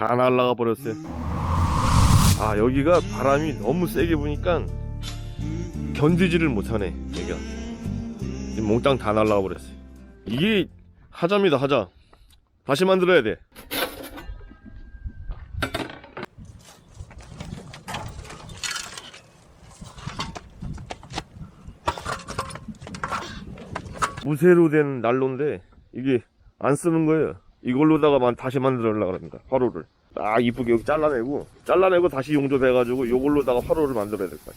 다 날라가 버렸어요. 아 여기가 바람이 너무 세게 부니까 견디지를 못하네 여기가. 몽땅 다 날라가 버렸어요. 이게 하자입니다 하자. 다시 만들어야 돼. 무쇠로 된 난로인데 이게 안 쓰는 거예요. 이걸로다가만 다시 만들려고 합니다. 화로를. 딱 이쁘게 여기 잘라내고 잘라내고 다시 용접해가지고 이걸로다가 화로를 만들어야 될 거야.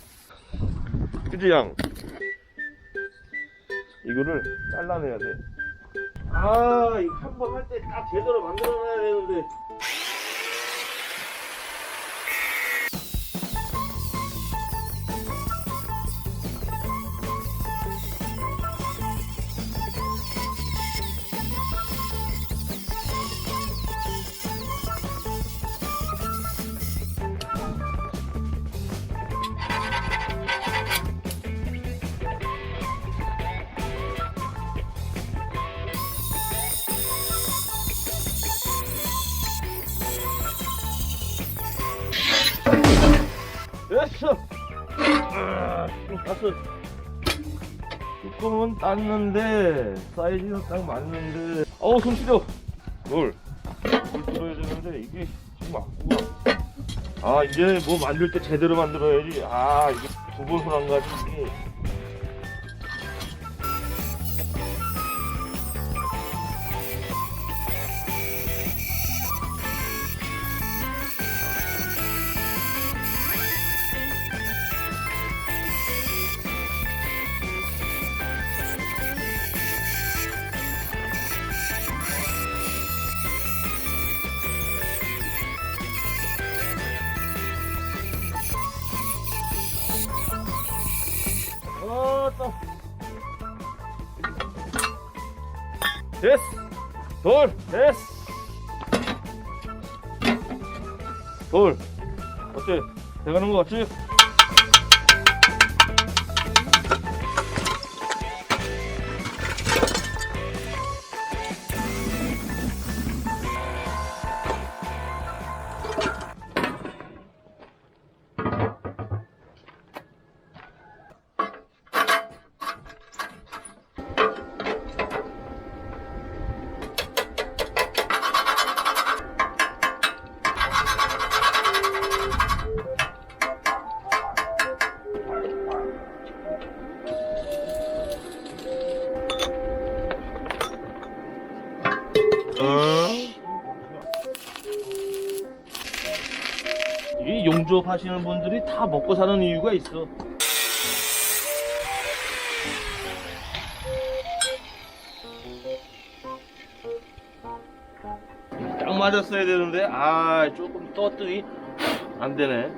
그지 양? 이거를 잘라내야 돼. 아, 이거 한 번 할 때 딱 제대로 만들어놔야 되는데. 가스. 뚜껑은 땄는데 사이즈는 딱 맞는데. 어우 손 시려. 뭘? 물 들어야 되는데 이게 지금 아프구나. 아 이제 뭐 만들 때 제대로 만들어야지. 아 이게 두 번 손안 가지 이게. 또. 됐어. 돌. 됐어. 돌. 어때 돼가는 거 같지? 이 용접 하시는 분들이 다 먹고 사는 이유가 있어. 딱 맞았어야 되는데, 아, 조금 떴더니 안 되네.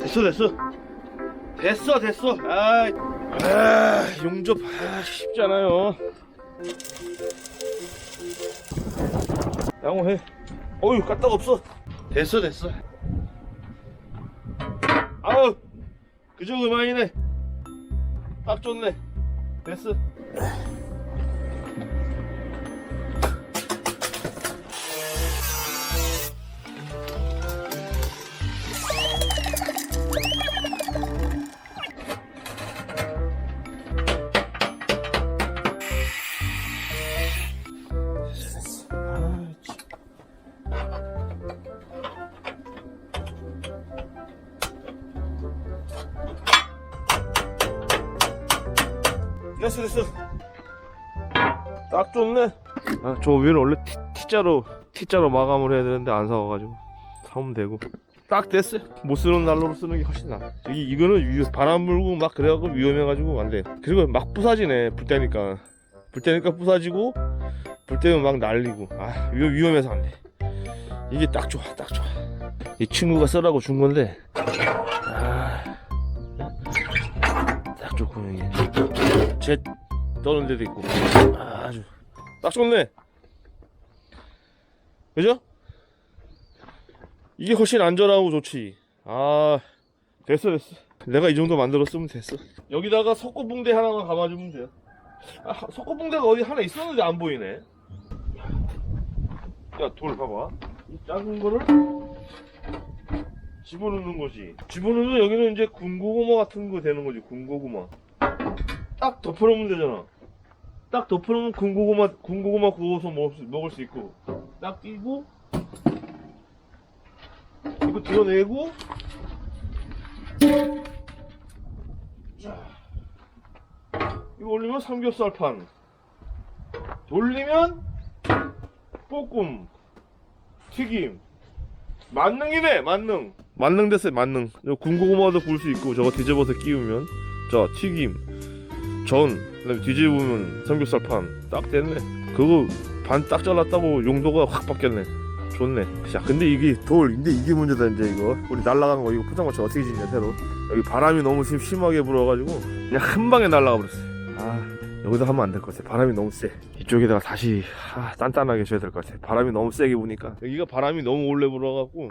됐어, 됐어. 됐어 됐어. 아, 아 용접 아, 쉽잖아요. 양호해. 어휴 까딱 없어. 됐어 됐어. 아우 그저 그만이네. 딱 좋네. 됐어 됐어 됐어. 딱 좋네. 아, 저 위를 원래 T, T자로 T자로 마감을 해야 되는데 안 사와가지고. 사면 되고. 딱 됐어요. 못 쓰는 난로로 쓰는 게 훨씬 나아. 이, 이거는 위, 바람 불고 막 그래갖고 위험해가지고 안돼. 그리고 막 부사지네 불 때니까. 불 때니까 부사지고 불 때면 막 날리고. 아 위, 위험해서 안돼. 이게 딱 좋아 딱 좋아. 이 친구가 쓰라고 준 건데. 아, 딱 좋고 이게 제 떠는 데도 있고. 아주. 딱 좋네. 그죠? 이게 훨씬 안전하고 좋지. 아 됐어 됐어. 내가 이 정도 만들었으면 됐어. 여기다가 석고붕대 하나만 감아주면 돼요. 아, 석고붕대가 어디 하나 있었는데 안 보이네. 야 돌 봐봐. 이 작은 거를 집어넣는 거지. 집어넣으면 여기는 이제 군고구마 같은 거 되는 거지 군고구마. 딱 덮어놓으면 되잖아. 딱 덮어놓으면 군고구마 군고구마 구워서 먹을 수, 먹을 수 있고. 딱 끼고 이거 드러내고. 자. 이거 올리면 삼겹살판. 돌리면 볶음. 튀김. 만능이네 만능 만능 됐어요 만능. 요 군고구마도 구울 수 있고 저거 뒤집어서 끼우면. 자 튀김. 전 그다음에 뒤집으면 삼겹살 판. 딱 됐네. 그거 반 딱 잘랐다고 용도가 확 바뀌었네. 좋네. 자 근데 이게 돌 근데 이게 문제다 이제 이거. 우리 날라간 거 이거 포장마차 어떻게 짓냐 새로. 여기 바람이 너무 심, 심하게 불어가지고 그냥 한 방에 날라가 버렸어 아 여기다 하면 안 될 것 같아 바람이 너무 세. 이쪽에다가 다시 아, 단단하게 줘야 될 것 같아 바람이 너무 세게 부니까. 여기가 바람이 너무 오래 불어갖고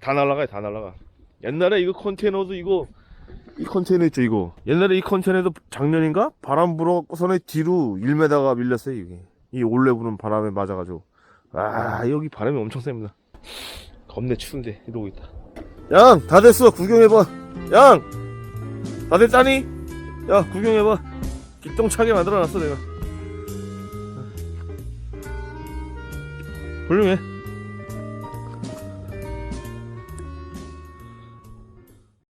다 날라가요 다 날라가. 옛날에 이거 컨테이너도 이거 이 컨테이너 있죠 이거. 옛날에 이 컨테이너도 작년인가? 바람 불어서는 뒤로 1m가 밀렸어요 이게. 이 올래 부는 바람에 맞아가지고. 아 여기 바람이 엄청 셉니다. 겁내 추운데 이러고 있다. 양 다 됐어. 구경해봐. 양 다들 짜니? 야 구경해봐. 기똥차게 만들어놨어 내가. 훌륭해